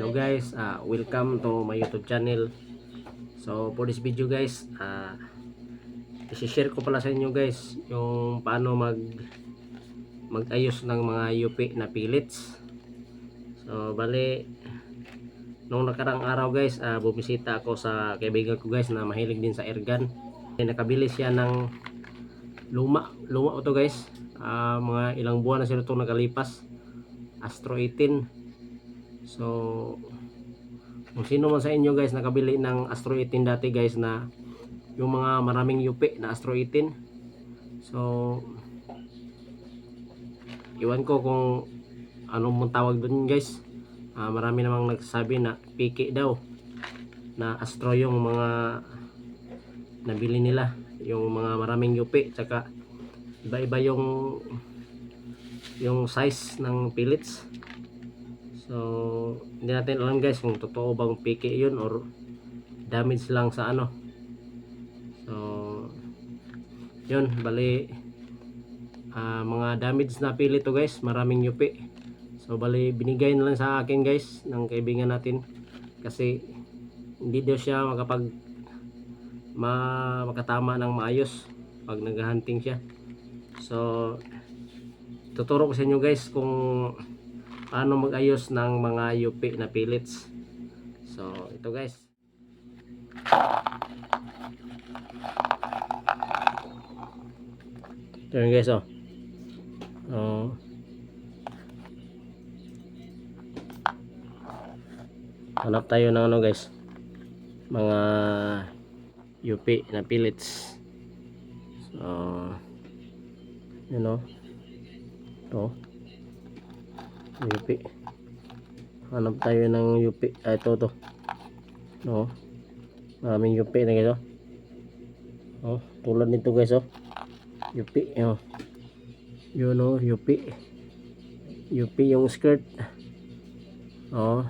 Hello guys, uh, welcome to my YouTube channel. So for this video guys, uh, i-share ko pala sa inyo guys yung paano mag magayos ng mga UP na pellets. So bali nung nakarang araw guys, uh, bumisita ako sa kaibigan ko guys na mahilig din sa airgun. Eh, nakabili siya ng luma, luma to guys. Ah, mga ilang buwan na sila itong nakalipas. Astro 18 So, kung sino man sa inyo guys nakabili ng Astro 18 dati guys na yung mga maraming UP na Astro 18. So, iwan ko kung anong mong tawag doon guys. Ah, marami namang nagsasabi na piki daw na Astro yung mga nabili nila. Yung mga maraming UP tsaka iba-iba yung yung size ng pellets. So, hindi natin alam guys kung totoo bang piki yun or damage lang sa ano. So, yun, bali ah, mga damage na pili to guys, maraming yupi. So, bali binigay na lang sa akin guys ng kaibigan natin kasi hindi daw siya makapag ma makatama ng maayos pag naghahunting siya. So, tuturo ko sa inyo guys kung paano magayos ng mga UP na pellets. So, ito guys. Ito yun guys, oh. Oh. Hanap tayo ng ano guys. Mga UP na pellets. So, you know. Ito. UP. Hanap tayo ng UP. Ah, ito to. No. Maraming UP na guys, oh. Oh, tulad nito guys, oh. UP, oh. Yun, oh, UP. UP yung skirt. Oh.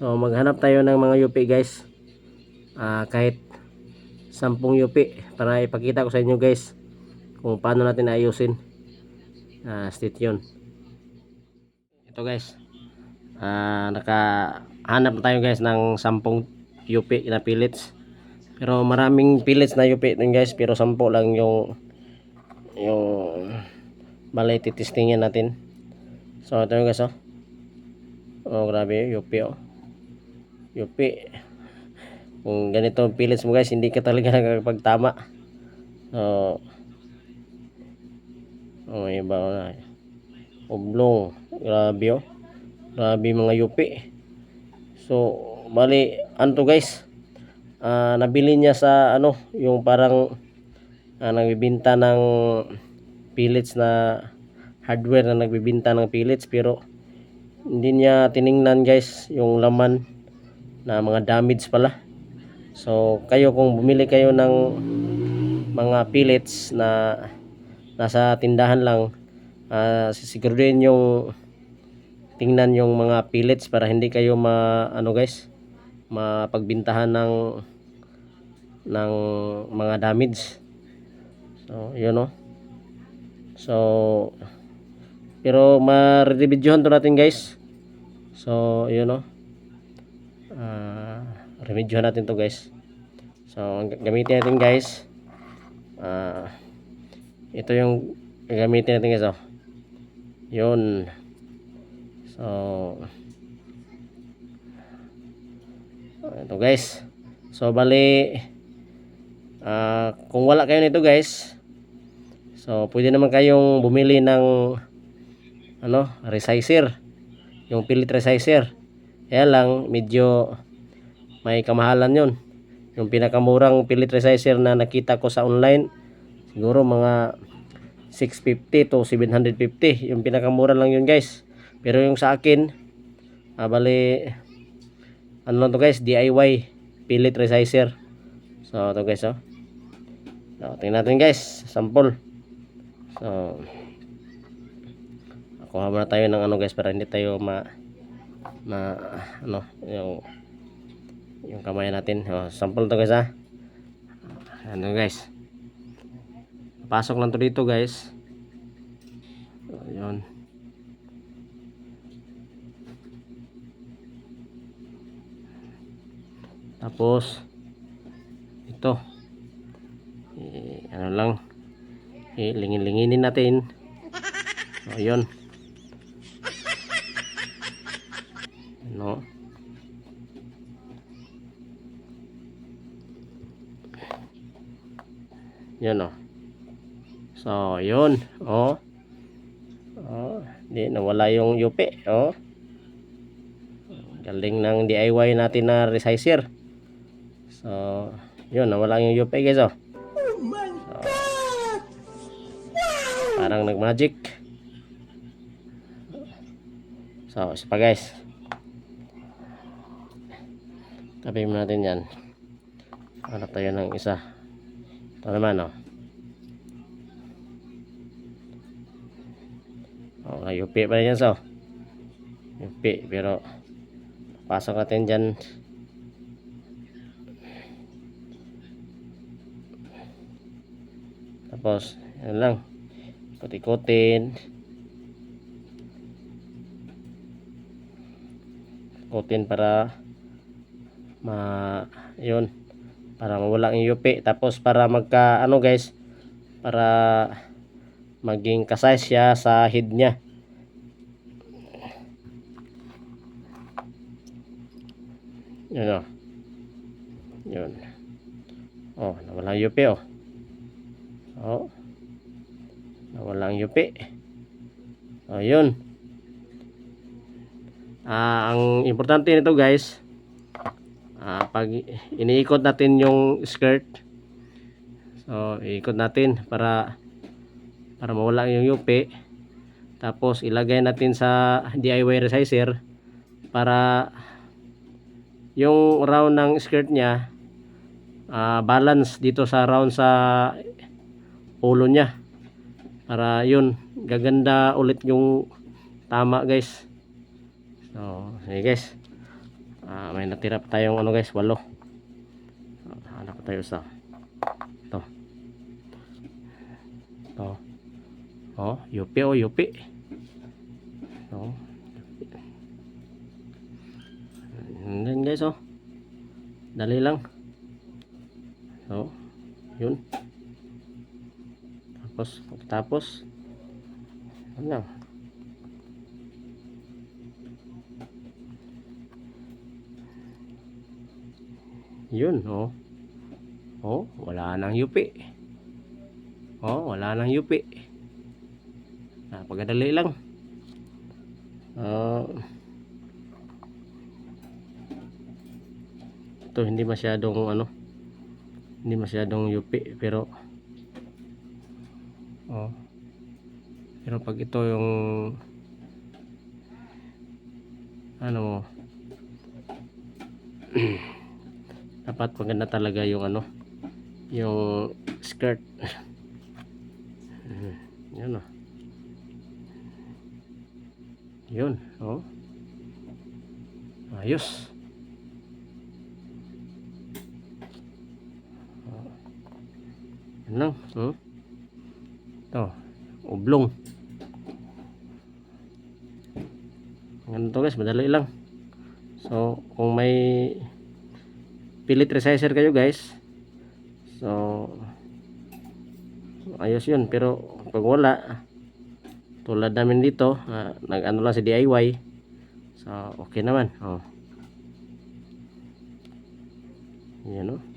So, maghanap tayo ng mga UP guys. Ah, kahit 10 UP para ipakita ko sa inyo guys kung paano natin ayusin. Ah, state yun ito guys. Ah nakahanap na tayo guys ng 10 UP na pellets. Pero maraming pellets na UP din guys. Pero 10 lang yung yung balay titistingin natin. So ito yung guys oh. Oh grabe UP oh. UP. Kung ganito ang pellets mo guys hindi ka talaga nakakapagtama. So oh iba na. Oblong grabe oh. Grabe mga yupi so bali ano to guys. Ah, nabili niya sa ano yung parang uh, nagbibinta ng pellets na hardware na nagbibinta ng pellets pero hindi niya tiningnan guys yung laman na mga damage pala. So kayo kung bumili kayo ng mga pellets na nasa tindahan lang uh, sisiguruhin yung tingnan yung mga pellets para hindi kayo ma ano guys mapagbintahan ng ng mga damage. So yun no? So pero ma-reviewhan to natin guys. So yun no? Uh, remedyohan natin to guys. So gamitin natin guys uh, ito yung gagamitin natin guys oh. Yun so ito guys. So bali ah kung wala kayo nito guys so pwede naman kayong bumili ng ano resizer. Yung pellet resizer. Kaya lang medyo may kamahalan yun. Yung pinakamurang pellet resizer na nakita ko sa online siguro mga 650 to 750 yung pinakamura lang yun guys pero yung sa akin ah, bali ano lang to guys DIY pellet resizer. So ito guys oh. So, tingnan natin guys sample. So kuha muna tayo ng ano guys para hindi tayo ma ma ano yung yung kamay natin. Oh, sample to guys ha ano guys pasok lang to dito guys. So, yun Tapos, ito. Eh, ano lang. Eh, lingin-linginin natin. So, yun. No. Yun oh. So, yun. Oh. Oh, di nawala yung yupi, oh. Galing ng DIY natin na resizer. So, yun, nawala yung yupi guys, oh. So, parang nag-magic. So, isa pa guys. Tabi mo natin yan. Hanap tayo ng isa. Ito naman, oh. Oh, UP pa rin yan, so. UP, pero pasok natin dyan. Tapos, yan lang. Ikot-ikotin. Ikotin para ma yun para mawala yung UP tapos para magka ano guys para maging kasay siya sa head niya. Yun o yun. Oh nawala ang UP oh oh. Nawala ang UP oh yun. Ah ang importante nito guys ah pag iniikot natin yung skirt so iikot natin para para mawala yung yupi. Tapos ilagay natin sa DIY resizer para yung round ng skirt niya ah, balance dito sa round sa ulo niya para yun gaganda ulit yung tama guys so sige guys Ah, may natira pa tayong ano guys, walo. Hanap pa tayo sa. Ito. Ito. Oh, yupi oh, yupi. Oh. Yan guys oh. Dali lang. So, yun. Tapos, tapos. Ano. Yun, oh. Oh, wala nang yupi. Oh, wala nang yupi. Napagadali lang. Ah. ito hindi masyadong ano hindi masyadong yupi pero oh pero pag ito yung ano mo dapat maganda talaga yung ano yung skirt. Yun o yun oh ayos. Oh. yun lang hmm? Ito oblong. Ganito guys madali lang. So kung may pilit resizer kayo guys so ayos yun. Pero pag wala tulad namin dito uh, nag ano lang sa DIY so okay naman. Oh. yan o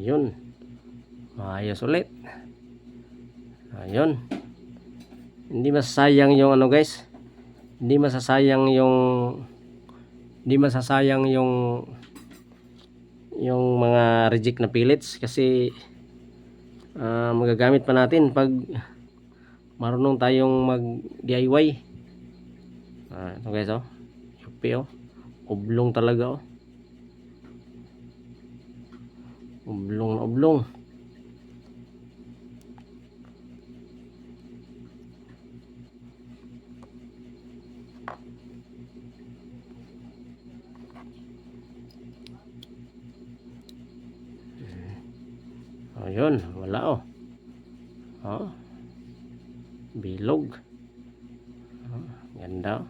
yun ayos ulit. Ayun. Hindi masasayang yung ano guys. Hindi masasayang yung hindi masasayang yung yung mga reject na pellets kasi ah, magagamit pa natin pag marunong tayong mag DIY ah, ito guys oh. Yupi oh. Oblong talaga oh oblong na oblong Ayun, wala oh. Oh. Bilog. Oh, ganda.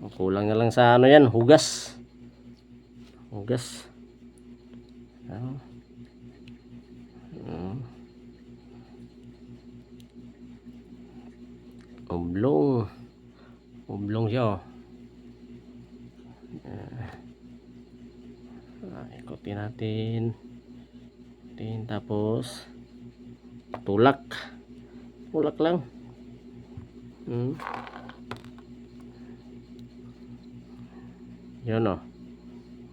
Ang kulang na lang sa ano yan, hugas. Hugas. Oh. Oh. Oblong. Oblong siya. Ah, ikutin natin. Ikutin tapos tulak. Tulak lang. Hmm. Yun oh.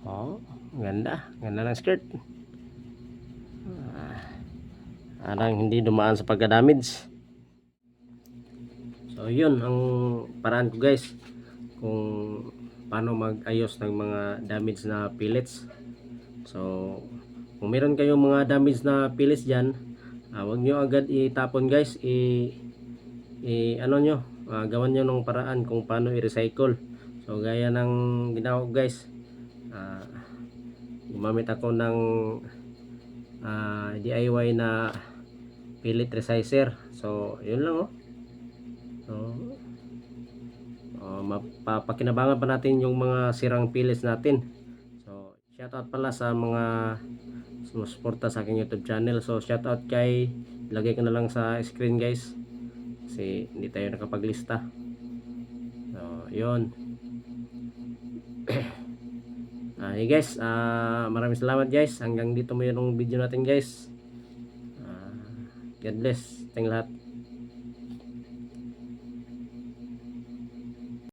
Oh, ganda. Ganda ng skirt. Ah, parang hindi dumaan sa pagka-damage. So yun ang paraan ko guys kung paano mag-ayos ng mga damage na pellets. So kung meron kayong mga damage na pellets diyan, ah, wag niyo agad itapon guys. I, i ano nyo, ah, gawan nyo ng paraan kung paano i-recycle. So gaya ng ginawa guys. ah, gumamit ako ng ah, DIY na pellet resizer. So yun lang oh. So, uh, mapapakinabangan pa natin yung mga sirang pellets natin. So, shoutout pala sa mga sumusuporta sa aking YouTube channel. So, shoutout kay lagay ko na lang sa screen guys. Kasi hindi tayo nakapaglista. So, yun. Ah, hey guys, ah, maraming salamat guys. Hanggang dito mo yung video natin guys. Ah, God bless. Tayong lahat.